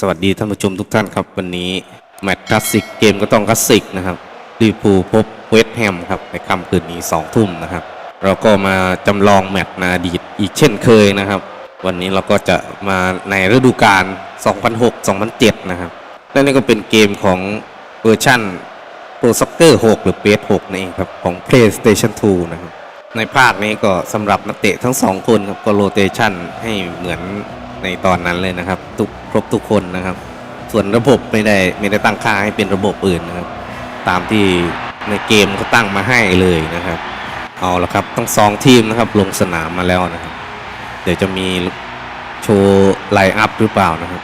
สวัสดีท่านผู้ชมทุกท่านครับ วันนี้แมตช์คลาสสิกเกมก็ต้องคลาสสิกนะครับลิเวอร์พูลพบเวสต์แฮมครับในค่ำคืนนี้2องทุ่มนะครับ เราก็มาจำลองแมตช์ในอดีตอีกเช่นเคยนะครับ วันนี้เราก็จะมาในฤดูกาล 2006-2007 นะครับ และนี่ก็เป็นเกมของเวอร์ชั่น Pro Soccer 6 หรือ PS 6นั่นเองครับ ของ PlayStation 2 นะครับ ในภาคนี้ก็สำหรับนักเตะทั้งสองคนครับก็โรเตชันให้เหมือน ในตอนนั้นเลยนะครับ ทุกครบทุกคนนะครับ ส่วนระบบไม่ได้ไม่ได้ตั้งค่าให้เป็นระบบอื่นนะครับ ตามที่ในเกมเขาตั้งมาให้เลยนะครับ เอาละครับทั้งสองทีมนะครับ ลงสนามมาแล้วนะครับ เดี๋ยวจะมีโชว์ไลน์อัพหรือเปล่านะครับ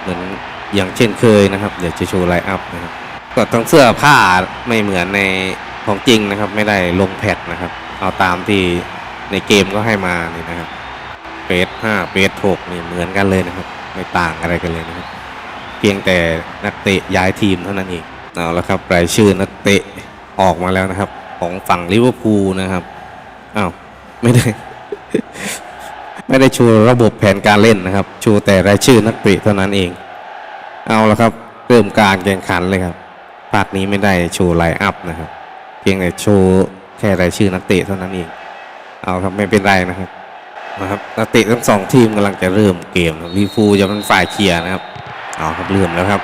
เหมือนอย่างเช่นเคยนะครับ เดี๋ยวจะโชว์ไลน์อัพนะครับก็ต้องเสื้อผ้าไม่เหมือนในของจริงนะครับ ไม่ได้ลงแพทนะครับ เอาตามที่ในเกมก็ให้มานี่นะครับ เฟสห้าเฟสหกนี่ยเหมือนกันเลยนะครับ ไม่ต่างอะไรกันเลยนะครับ เพียงแต่นักเตะย้ายทีมเท่านั้นเองเอาละครับรายชื่อนักเตะออกมาแล้วนะครับ ของฝั่งลิเวอร์พูลนะครับอ้าวไม่ได้ ไม่ได้โชว์ระบบแผนการเล่นนะครับโชว์แต่รายชื่อนักเตะเท่านั้นเอง เอาละครับเริ่มการแข่งขันเลยครับภาคนี้ไม่ได้โชว์ไลน์อัพนะครับ เพียงแต่โชว์แค่รายชื่อนักเตะเท่านั้นเอง เอาครับไม่เป็นไรนะครับ นะครับนักเตะทั้งสองทีมกำลังจะเริ่มเกมลิเวอร์พูจะเป็นฝ่ายเคลียร์นะครับเอาครับเริ่มแล้วครับ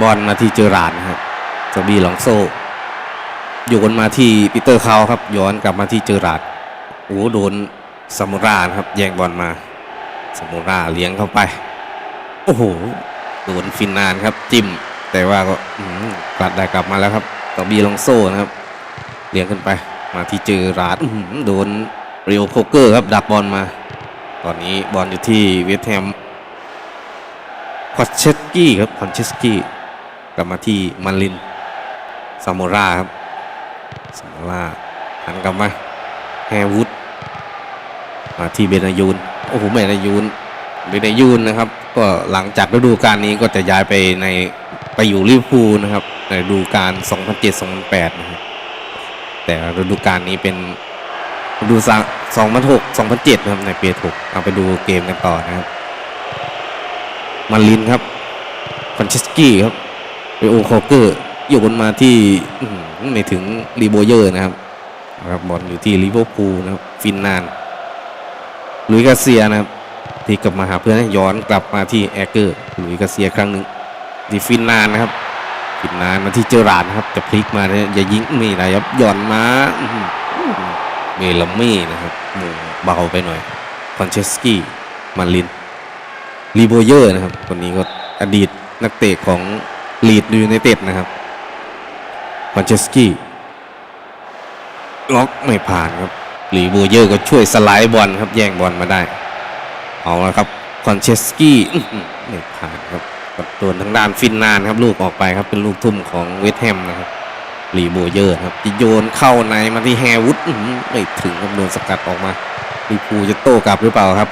บอลมาที่เจอราร์ดนะครับสบีลองโซโยนมาที่ปีเตอร์เขาครับ ย้อนกลับมาที่เจอราร์ดโอ้โหโดนซามูรานะครับ แย่งบอลมาซามูราเลี้ยงเข้าไป โอ้โหโดนฟินนานครับ จิ้ม แต่ว่าก็กลัดได้กลับมาแล้วครับต่อบีลองโซ่นะครับ เลี้ยงขึ้นไป มาที่เจอราดโดน เรียวโคเกอร์ครับดักบอลมา ตอนนี้บอลอยู่ที่เวสแฮมคอนเชสกี้ครับคอนเชสกี้กลับมาที่มันลินซามูราครับซามูราหันกลับมาแฮวูดมาที่เบนายูนโอ้โหเบนายูนเบเนยูนนะครับ ก็หลังจากฤดูกาลนี้ก็จะย้ายไปในไปอยู่ลิเวอร์พูลนะครับในฤดูกาล2007-2008นะครับแต่ฤดูกาลนี้เป็น ดูกาล2006-2007นะครับในเปีย6เอาไปดูเกมกันต่อนะครับมาลินครับคอนเชสกี้ครับเรโอคอเกอร์โยนมาที่ไม่ถึงรีโบเยอร์นะครับนะครับบอลอยู่ที่ลิเวอร์พูลนะครับฟินนานลุยกาเซียนะครับ ที่กลับมาหาเพื่อนย้อนกลับมาที่แอเกอร์ลุยกาเซียครั้งหนึ่งดีฟินนานนะครับฟินนานมาที่เจอราร์ดนะครับจะพลิกมาเนี่ยอย่ายิงไม่ได้ครับหย่อนมา เมลามี่นะครับหมูเบาไปหน่อยคอนเชสกี้มาลินรีโบเยอร์นะครับ คนนี้ก็อดีตนักเตะของลีดยูไนเต็ดนะครับคอนเชสกี้ล็อกไม่ผ่านครับรีโบเยอร์ก็ช่วยสไลด์บอลครับแย่งบอลมาได้ เอาละครับคอนเชสกี้ไม่ผ่านครับกับตัวทางด้านฟินนานครับลูกออกไปครับเป็นลูกทุ่มของเวสต์แฮมนะครับ รีโบเยอร์ครับจะโยนเข้าในมาที่แฮวุดอื้อหือไม่ถึงครับโดนสกัดออกมาลีพูจะโต้กลับหรือเปล่าครับ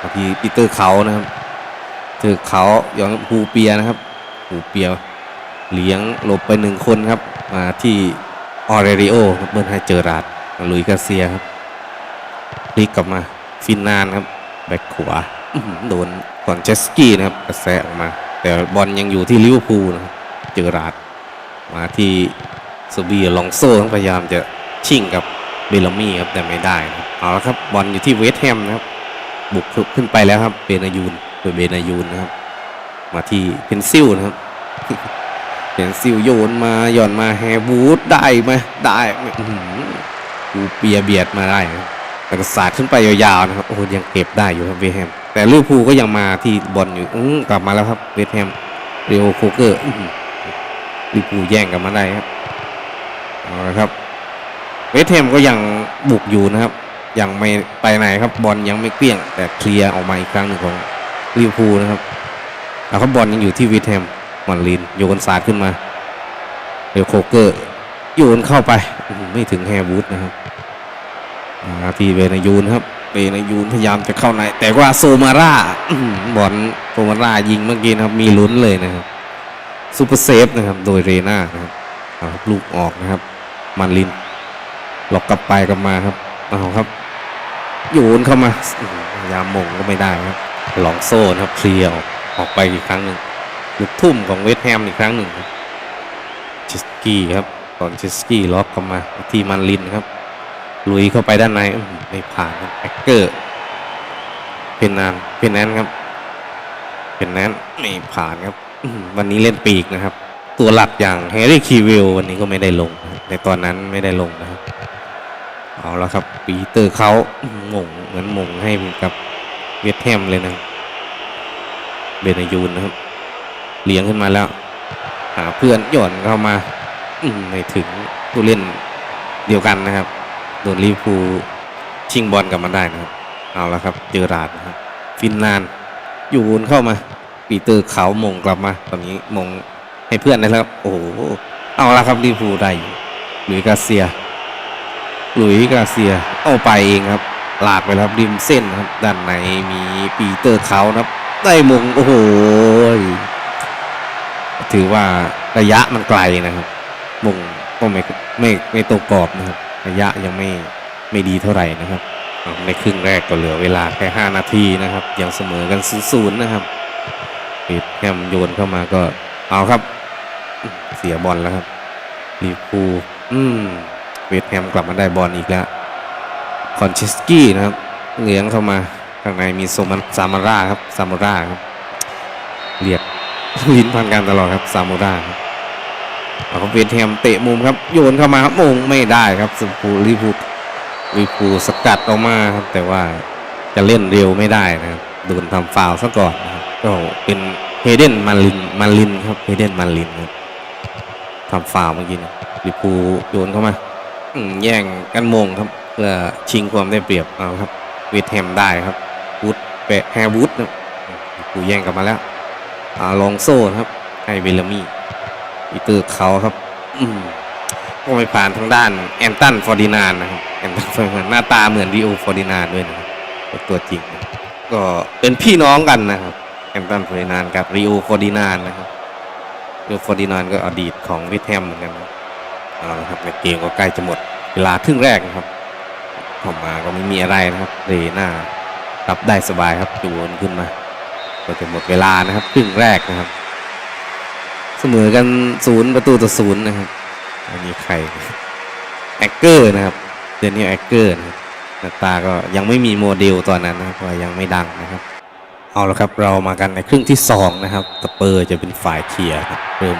มาที่ปีเตอร์เขานะครับเจอเขาย้อนฮูเปียนะครับฮูเปียเลี้ยงหลบไปหนึ่งคนครับ มาที่ออเรริโอเบิร์นให้เจอราดลุยกาเซียครับพลิกกลับมาฟินนานครับ แบ็คขวาโดนก่อนเชสกี้นะครับกระแสออกมา แต่บอลยังอยู่ที่ลิเวอร์พูลนะครับเจอราดมาที่ สบีลองโซ่พยายามจะชิ่งกับเบลามี่ครับแต่ไม่ได้นะเอาละครับบอลอยู่ที่เวสต์แฮมนะครับ บุกขึ้นไปแล้วครับเบนายูนโดยเบนายูนนะครับ มาที่เพนซิลนะครับเพนซิลโยนมาหย่อนมาแฮร์บูดได้ไหมได้ฮือหือกูเปียเบียดมาได้นะแล้วก็สาดขึ้นไปยาวๆนะครับโอ้ยังเก็บได้อยู่ครับเวสต์แฮมแต่ลิเวอร์พูลก็ยังมาที่บอลอยู่กลับมาแล้วครับเวสต์แฮมเรโอโคเกอร์ลิเวอร์พูลแย่งกลับมาได้ครับ เอาละครับ เวสแฮมก็ยังบุกอยู่นะครับ ยังไม่ไปไหนครับบอลยังไม่เกลี้ยง แต่เคลียร์ออกมาอีกครั้งหนึ่งของลิเวอร์พูลนะครับแล้วครับบอลยังอยู่ที่เวสแฮมมันลินโยนสาดขึ้นมาเรโอโคเกอร์โยนเข้าไปไม่ถึงแฮร์วูดนะครับมาทีเบนายูนครับเบนายูนพยายามจะเข้าใน แต่ว่าโซมาร่าบอลโซมาร่ายิงเมื่อกี้นะครับ มีลุ้นเลยนะครับซูเปอร์เซฟนะครับ โดยเรน่านะครับเอาครับลูกออกนะครับ มันลินหลอกกลับไปกลับมาครับเอาครับโยนเข้ามาพยายามมงก็ไม่ได้ครับ หลองโซ่นครับเคลียร์ออกไปอีกครั้งหนึ่งลูกทุ่มของเวสแฮมอีกครั้งหนึ่งครับเชสกี้ครับก่อนเชสกี้ล็อกเข้ามาที่มันลินครับ ลุยเข้าไปด้านในไม่ผ่านแอคเกอร์เป็นนานเป็นแนนครับ เป็นแนนไม่ผ่านครับ วันนี้เล่นปีกนะครับ ตัวหลักอย่างแฮร์รี่คีวิลวันนี้ก็ไม่ได้ลง ในตอนนั้นไม่ได้ลงนะครับ เอาแล้วครับ ปีเตอร์เขาหม่งเหมือนหม่งให้กับเวสต์แฮมเลยนะเบนายูนนะครับ เลี้ยงขึ้นมาแล้ว หาเพื่อนหย่อนเข้ามาอมไม่ถึงผู้เล่นเดียวกันนะครับ โดนลิเวอร์พูชิงบอลกลับมาได้นะครับ เอาละครับ เจอราดนะครับฟินนานอยู่วนเข้ามา ปีเตอร์เขามงกลับมาตอนนี้มง ให้เพื่อนได้แล้วครับ โอ้โหเอาละครับลิเวอร์พูได้หลุยกาเซีย หลุยกาเซีย เอาไปเองครับ ลากไปแล้วครับริมเส้นครับ ด้านในมีปีเตอร์เขานะครับ ได้มงโอ้โหถือว่าระยะมันไกลนะครับ มงก็ไม่ไม่ไม่ตรงกรอบนะครับ ระยะยังไม่ไม่ดีเท่าไหร่นะครับ ในครึ่งแรกก็เหลือเวลาแค่ 5 นาทีนะครับ ยังเสมอกันศูนย์นะครับปิดแฮมโยนเข้ามาก็เอาครับ เสียบอลแล้วครับลิเวอร์พูอืมเวสแฮมกลับมาได้บอลอีกแล้วคอนเชสกี้นะครับเลี้ยงเข้ามาข้างในมีโซมันซามาร่าครับซามาร่าครับเรียกลิ้นพันกันตลอดครับซามูราครับเอาครับเวทแฮมเตะมุมครับโยนเข้ามาครับมงไม่ได้ครับสปูลิฟูลิฟูสกัดออกมาครับแต่ว่าจะเล่นเร็วไม่ได้นะครับโดนทำฟาวซะก่อนนะครับก็เป็นเฮเดนมาลินมาลินครับเฮเดนมาลินครับ ทำฟาเมื่อกี้นะลิฟูโยนเข้ามาแย่งกันมงครับเพื่อชิงความได้เปรียบเอาครับเวทแฮมได้ครับวูดเปะแฮวูดนะลิฟูแย่งกลับมาแล้วอาลองโซ่นครับให้เบลามี่อีเตอร์เขาครับอืมก็ไม่ผ่านทางด้านแอนตันฟอร์ดินานนะครับแอนตันฟอร์ดินานหน้าตาเหมือนดิโอฟอร์ดินานด้วยนะครับตัวจริง ก็เป็นพี่น้องกันนะครับแอนตันฟอร์ดินานกับริโอฟอร์ดินานนะครับ ริโอฟอร์ดินานก็อดีตของวิทแฮมเหมือนกันนะเอาละครับในเกมก็ใกล้จะหมดเวลาครึ่งแรกนะครับเข้ามาก็ไม่มีอะไรนะครับเรน่ารับได้สบายครับจูนขึ้นมา ก็จะหมดเวลานะครับครึ่งแรกนะครับ เสมอกันศูนย์ประตูต่อศูนย์นะครับอันนี้ใครแอคเกอร์นะครับเดนนิเอลแอคเกอร์นะครับหน้าตาก็ยังไม่มีโมเดลตอนนั้นนะครับยังไม่ดังนะครับ เอาละครับเรามากันในครึ่งที่สองนะครับสเปอร์จะเป็นฝ่ายเคลียร์ครับเริ่ม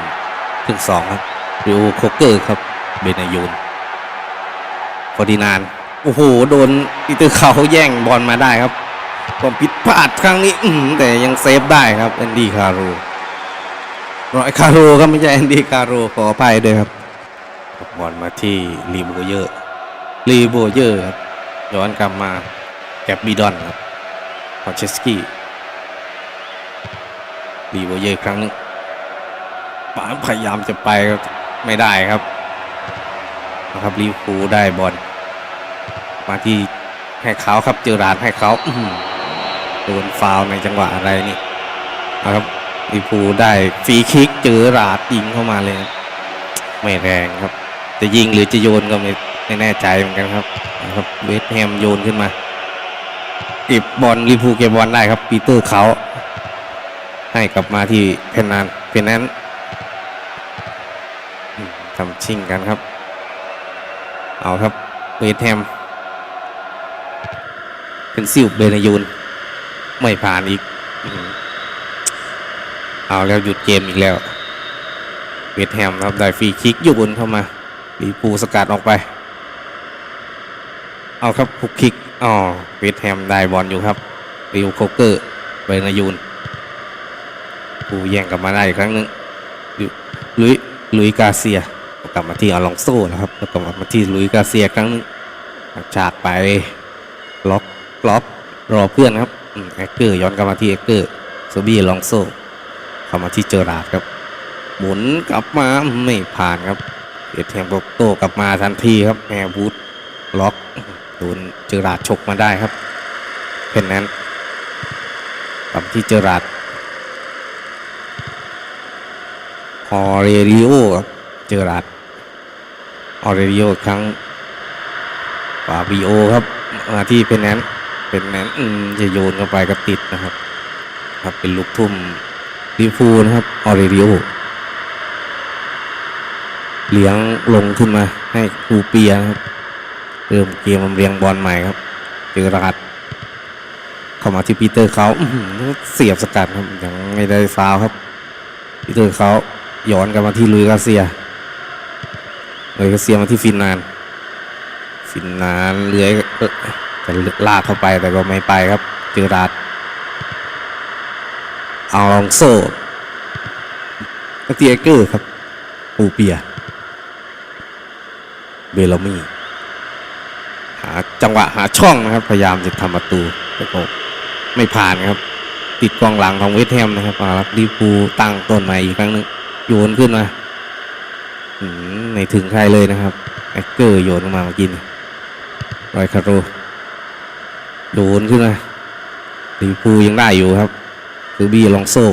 ครึ่งสองครับริโอโคเกอร์ครับเบนายูนฟอร์ดินานโอ้โหโดนปีเตอร์เขาแย่งบอลมาได้ครับความผิดพลาดครั้งนี้อืแต่ยังเซฟได้ครับแอนดี้คาโรรอยคาโรครับไม่ใช่แอนดี้คาโรขออภัยด้วยครับบอลมาที่รีโบเยอร์รีโบเยอร์ครับย้อนกลับมาแกบบีดอนครับคอนเชสกี้ รีโบเยอร์อีกครั้งหนึงปานพยายามจะไปครับไม่ได้ครับนะครับลิเวอร์พูลได้บอลมาที่ให้เขาครับเจอราดให้เขาโดนฟาวในจังหวะอะไรนี่นะครับลิเวอร์พูได้ฟรีคิกเจอราดยิงเข้ามาเลย ไม่แรงครับ จะยิงหรือจะโยนก็ไม่ไม่แน่ใจเหมือนกันครับนะครับเวสแฮมโยนขึ้นมาเก็บบอลลิเวอร์พูเก็บบอลได้ครับปีเตอร์เขา ให้กลับมาที่เพนนันเพนนันทำชิงกันครับ เอาครับเวสต์แฮมเป็นซิลเบนยูนไม่ผ่านอีก เอาแล้วหยุดเกมอีกแล้ว เวสต์แฮมครับได้ฟรีคิกโยนเข้ามาลีปูสกัดออกไป เอาครับคุกคิกอ๋อเวสต์แฮมได้บอลอยู่ครับริวโคเกอร์เบนยูน ปูแย่งกลับมาได้อีกครั้งหนึ่งลุยลุยกาเซียกลับมาที่อลองโซ่นะครับ แล้วกลับมาที่ลุยกาเซียครั้งหนึงจากไปล็อกล็อกรอเพื่อนครับอืมแอคเกอร์ย้อนกลับมาที่แอคเกอร์โซบี้ลองโซเข้ามาที่เจอราดครับ หมุนกลับมาไม่ผ่านครับเอเทมโต้กลับมาทันทีครับแฮร์วูดล็อกโดนเจอราดฉกมาได้ครับเพนนั้นกลับที่เจอราด ออเรริโอครับเจอราดออเรริโอครั้งฟาบิโอครับมาที่เป็นแนนเป็นแนนจะโยนเข้าไปก็ติดนะครับ ครับเป็นลูกทุ่มลิเวอร์พูลนะครับออเรริโอเลี้ยงลงขึ้นมาให้คูเปียนะครับเริ่มเกมเรียงบอลใหม่ครับเจอรัดเข้ามาที่ปีเตอร์เขาเสียบสกัดครับยังไม่ได้ฟาวครับปีเตอร์เขา ย้อนกลับมาที่ลุยกาเซียลุยกาเซียมาที่ฟินนานฟินนานเลื้อยจะลากเข้าไปแต่ก็ไม่ไปครับเจอรัดเอาลองโซ่ตเตียเกอร์ครับปูเปีย เบลามีหาจังหวะหาช่องนะครับ พยายามจะทำประตูแต่ก็ไม่ผ่านครับ ติดกองหลังของเวสแฮมนะครับอาละลิเวอร์พูลตั้งต้นใหม่อีกครั้งหนึ่ง โยนขึ้นมาไม่ถึงใครเลยนะครับแอคเกอร์โยนลงมาเมื่อกี้นี่รอยคาโรโยนขึ้นมาลิเวอร์พูยังได้อยู่ครับ คือบี้ลองโซ่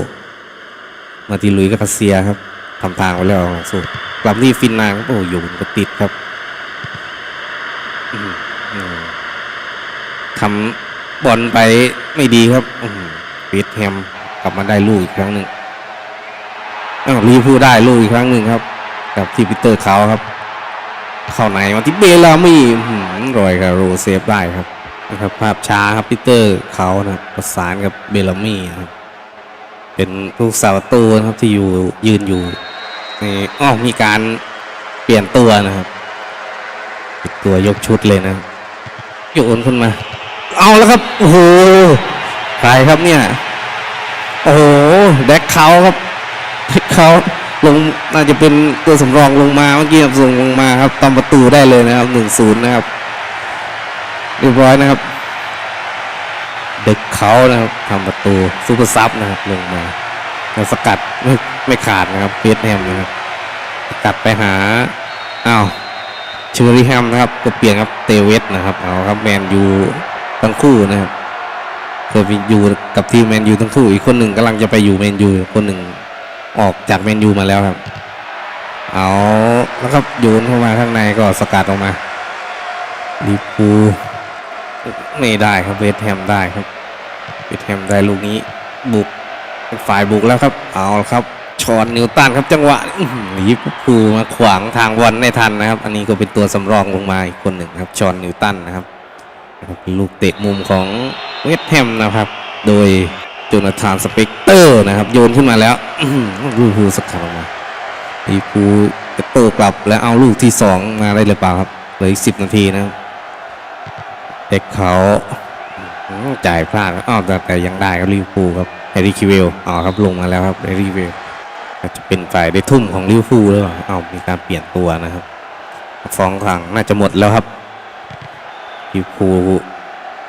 มาที่ลุยกับคาเซียครับทำทางไว้แล้วลองโซ่กลับที่ฟินนานครับโอ้โยู่ก็ติดครับทำบอลไปไม่ดีครับปิดแฮมกลับมาได้ลูกอีกครั้งหนึ่ง รีพูได้ลูกอีกครั้งหนึ่งครับ กับที่ปีเตอร์เขาครับ เข้าในมาที่เบลามี่รอยคาโรเซฟได้ครับนะครับภาพช้าครับปีเตอร์เขานะประสานกับเบลามี่นะครับเป็นผู้สาวตัวนะครับที่อยู่ยืนอยู่นี่อ้อมีการเปลี่ยนตัวนะครับตัวยกชุดเลยนะโยนขึ้นมา เอาแล้วครับโอ้โหใครครับเนี่ยโอ้โหแดกเขาครับ เขาลงน่าจะเป็นตัวสำรองลงมาเมื่อกี้ครับส่งลงมาครับตามประตูได้เลยนะครับหนึ่งศูนย์นะครับเรียบร้อยนะครับ เด็กเขานะครับทำประตูซูเปอร์ซับนะครับลงมาแล้วสกัดไม่ไม่ขาดนะครับเพียแฮมนะครับสกัดไปหาอ้าวเชอรี่แฮมนะครับก็เปลี่ยนครับเตเวสนะครับเอาครับแมนยูทั้งคู่นะครับเคยไปอยู่กับทีมแมนยูทั้งคู่อีกคนหนึ่งกำลังจะไปอยู่แมนยูคนหนึ่ง ออกจากแมนยูมาแล้วครับ เอาแล้วก็โยนเข้ามาข้างในก็สกัดออกมาลิเวอร์พูไม่ได้ครับเวสแฮมได้ครับเวสแฮมได้ลูกนี้บุกเป็นฝ่ายบุกแล้วครับ เอาครับชอนนิวตันครับจังหวะอื้อหือยิปูมาขวางทางบอลไม่ทันนะครับ อันนี้ก็เป็นตัวสำรองลงมาอีกคนหนึ่งครับชอนนิวตันนะครับลูกเตะมุมของเวสแฮมนะครับ โดย โจนาธานสเปกเตอร์นะครับ โยนขึ้นมาแล้วลูกพูลสกัดออกมาลิเวอร์พูจะโตกลับแล้วเอาลูกที่สองมาได้หรือเปล่าครับเหลืออีกสิบนาทีนะครับเด็กเขาจ่ายพลาดอ้าวแต่แต่ยังได้ครับลิวพูครับแฮร์รี่คิวเวลอ๋อครับลงมาแล้วครับแฮร์รี่คิวเวลอาจจะเป็นฝ่ายได้ทุ่มของลิเวอร์พูลหรือเปล่าอ้าวมีการเปลี่ยนตัวนะครับฟองคลังน่าจะหมดแล้วครับลิเวอร์พูล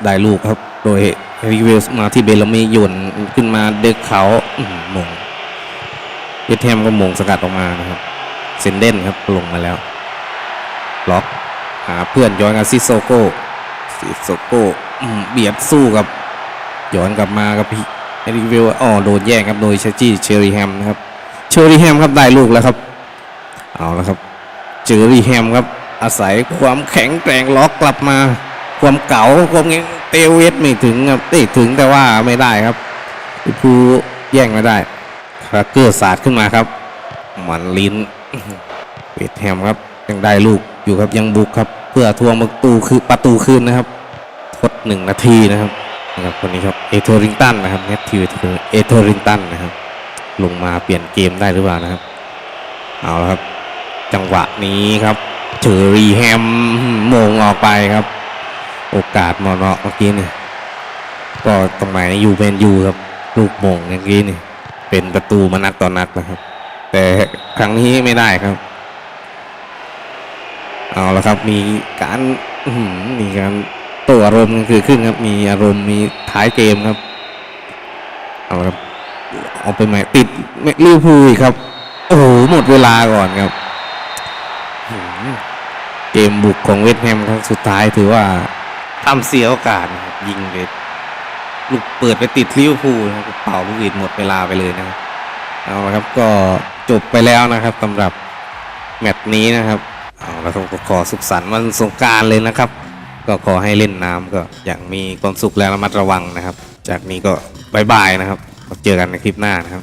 ได้ลูกครับ โดย แฮร์รี่คิวเวลมาที่เบลามีโยนขึ้นมาเด็กเขาหมงเวสต์แฮมก็มงสกัดออกมานะครับ เซนเดนครับลงมาแล้ว ล็อกหาเพื่อนย้อนกับซิโซโก้ซิโซโก้เบียดสู้กับย้อนกลับมากับพี่เอริกเวลอ๋อโดนแย่งครับโดยเชจี้เชอริแฮมนะครับเชอริแฮมครับได้ลูกแล้วครับเอาแล้วครับเชอริแฮมครับอาศัยความแข็งแกร่งล็อกกลับมา ความเก๋าความเงี้ยเตเวสไม่ถึงครับตะถึงแต่ว่าไม่ได้ครับผูแย่งไม่ได้คราเกอร์สาดขึ้นมาครับ มันลิ้นเวทแฮมครับ ยังได้ลูกอยู่ครับยังบุกครับ เพื่อทวงประตูคือประตูคืนนะครับทดหนึ่งนาทีนะครับนะครับคนนี้ครับเอโทริงตันนะครับเนททิวเอโทริงตันนะครับ ลงมาเปลี่ยนเกมได้หรือเปล่านะครับ เอาละครับ จังหวะนี้ครับเจอรีแฮมโมงออกไปครับ โอกาสมอเนาะเมื่อกี้นี่ก็ตรงไหนยูเป็นยูครับลูกโมงเมื่อกี้นี่เป็นประตูมานักต่อนักนะครับ แต่ครั้งนี้ไม่ได้ครับ เอาละครับมีการมีการตัวอารมณ์คือขึ้นครับ มีอารมณ์มีท้ายเกมครับเอาละครับเอาไปใหม่ติดลิเวอร์พูลครับ โอ้โหหมดเวลาก่อนครับเกมบุกของเวสต์แฮมครั้งสุดท้ายถือว่า ทำเสียโอกาสนะครับยิงไปลูกเปิดไปติดลิเวอร์พูลนะครับเป่าลูกอีดหมดเวลาไปเลยนะครับเอาละครับก็จบไปแล้วนะครับสำหรับแมตช์นี้นะครับเอาแล้วก็ขอสุขสันต์วันสงการเลยนะครับ ก็ขอให้เล่นน้ำก็อย่างมีความสุขและระมัดระวังนะครับ จากนี้ก็บายบายนะครับเจอกันในคลิปหน้านะครับ